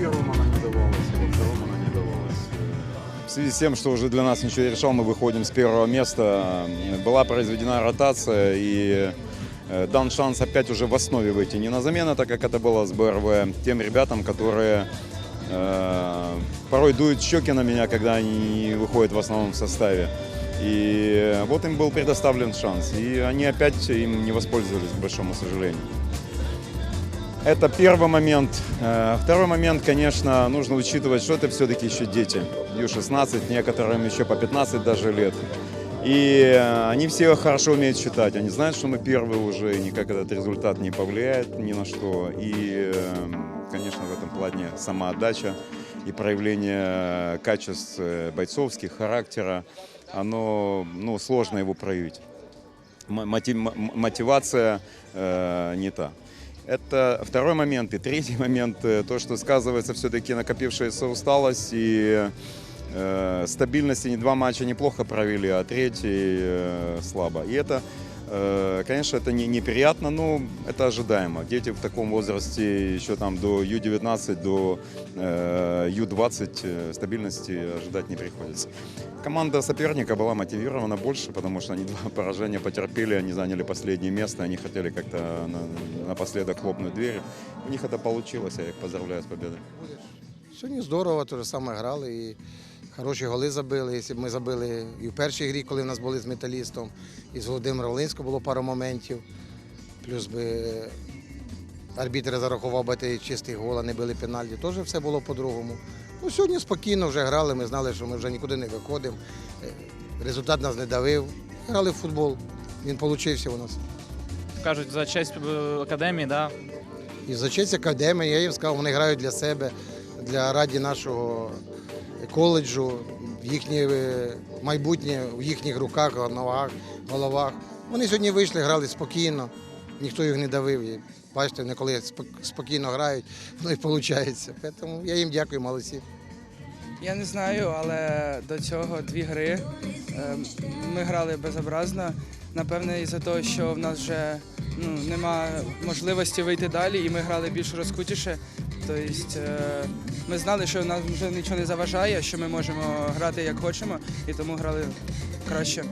первом она не давалась, во втором она не давалась. В связи с тем, что уже для нас ничего не решал, мы выходим с первого места. Была произведена ротация и э, дан шанс опять уже в основе выйти. Не на замену, так как это было с БРВ, тем ребятам, которые э, порой дуют щеки на меня, когда они не выходят в основном составе. И вот им был предоставлен шанс. И они опять им не воспользовались, к большому сожалению. Это первый момент. Э, Второй момент, конечно, нужно учитывать, что это все-таки еще дети. Ю-16, некоторым еще по 15 даже лет. И э, они все хорошо умеют считать. Они знают, что мы первые уже, и никак этот результат не повлияет ни на что. И, э, конечно, в этом плане самоотдача и проявление качеств э, бойцовских, характера, оно, ну, сложно его проявить. Мотив- мотивация э, не та. Это второй момент. И третий момент, э, то, что сказывается все-таки накопившаяся усталость и э, стабильность. Они два матча неплохо провели, а третий э, слабо. И это, э, конечно, это не, неприятно, но это ожидаемо. Дети в таком возрасте, еще там до Ю-19, до э, Ю-20 э, стабильности ожидать не приходится. Команда соперника была мотивирована больше, потому что они два поражения потерпели, они заняли последнее место, они хотели как-то на- напоследок хлопнуть дверь. У них это получилось, я их поздравляю с победой. Сьогодні здорово, те ж саме грали і хороші голи забили. Якщо б ми забили і в першій грі, коли в нас були з металістом, і з Володимиром Волинського було пару моментів. Плюс би арбітр зарахував би чистий гол, а не били пенальті. Теж все було по-другому. Ну, сьогодні спокійно вже грали, ми знали, що ми вже нікуди не виходимо. Е, Результат нас не давив. Грали в футбол. Він получився у нас. кажуть, за честь е, академії, да, І за честь академії, я їм сказав, вони грають для себе, для раді нашого коледжу, їхнє е, майбутнє в їхніх руках, головах. Вони сьогодні вийшли, грали спокійно, ніхто їх не давив. Бачите, вони коли спокійно грають, воно і виходить. Тому я їм дякую, молодці. Я не знаю, але до цього дві гри. Е, Ми грали безобразно. Напевне, із-за того, що в нас вже ну, нема можливості вийти далі, і ми грали більш розкутіше. Тобто е, ми знали, що нам вже нічого не заважає, що ми можемо грати як хочемо, і тому грали краще.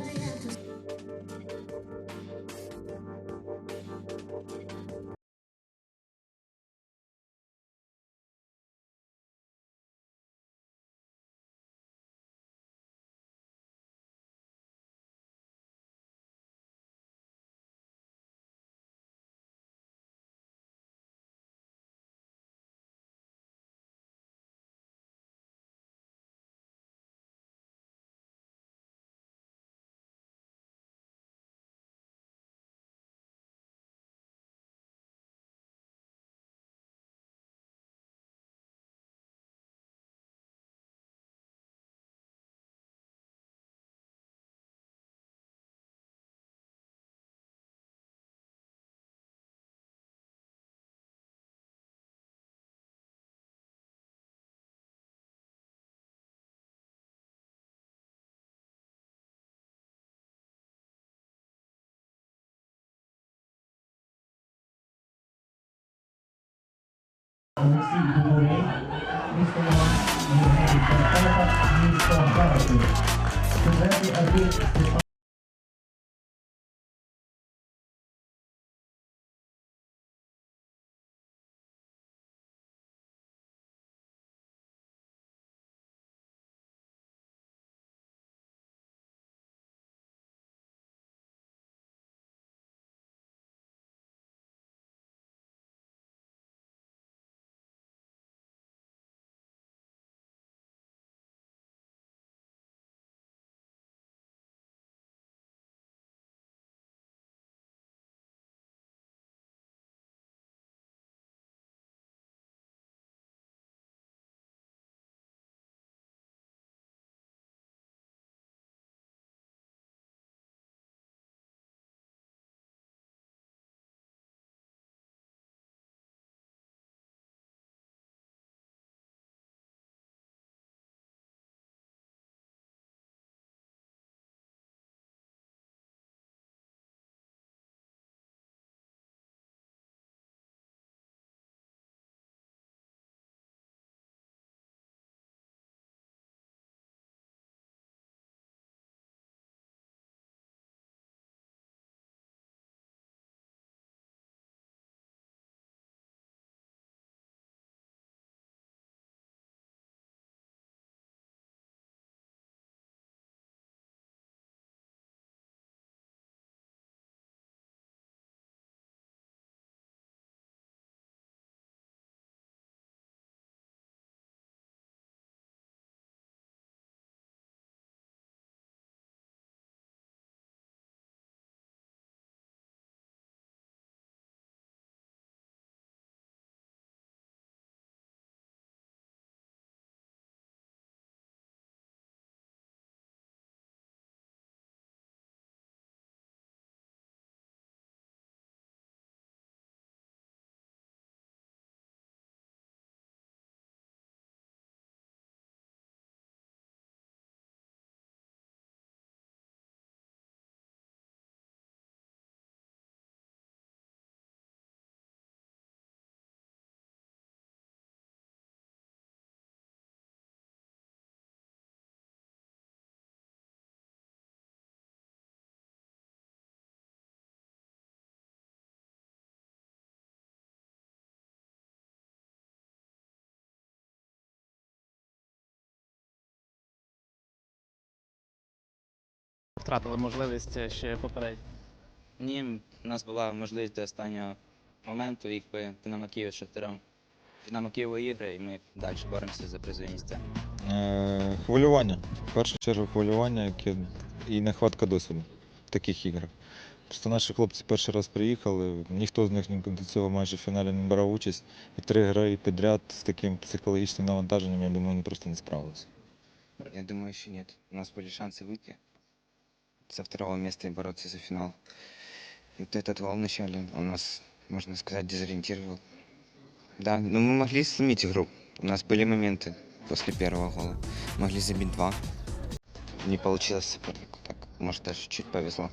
втратили можливість е, ще попередньо? Ні, у нас була можливість до останнього моменту, якби Динамо Київ з Шахтарем. Динамо Київ ігри, і ми далі боремося за призові місця. Е, Хвилювання. В першу чергу хвилювання, яке і нехватка досвіду в таких іграх. Просто наші хлопці перший раз приїхали, ніхто з них ні- до цього майже в фіналі не брав участь. І три гри підряд з таким психологічним навантаженням, я думаю, вони просто не справилися. Я думаю, что нет. У нас были шансы выйти со второго места и бороться за финал. И вот этот гол в начале он нас, можно сказать, дезориентировал. Да, но мы могли сломить игру. У нас были моменты после первого гола. Могли забить два. Не получилось сопернику так. Может, даже чуть повезло.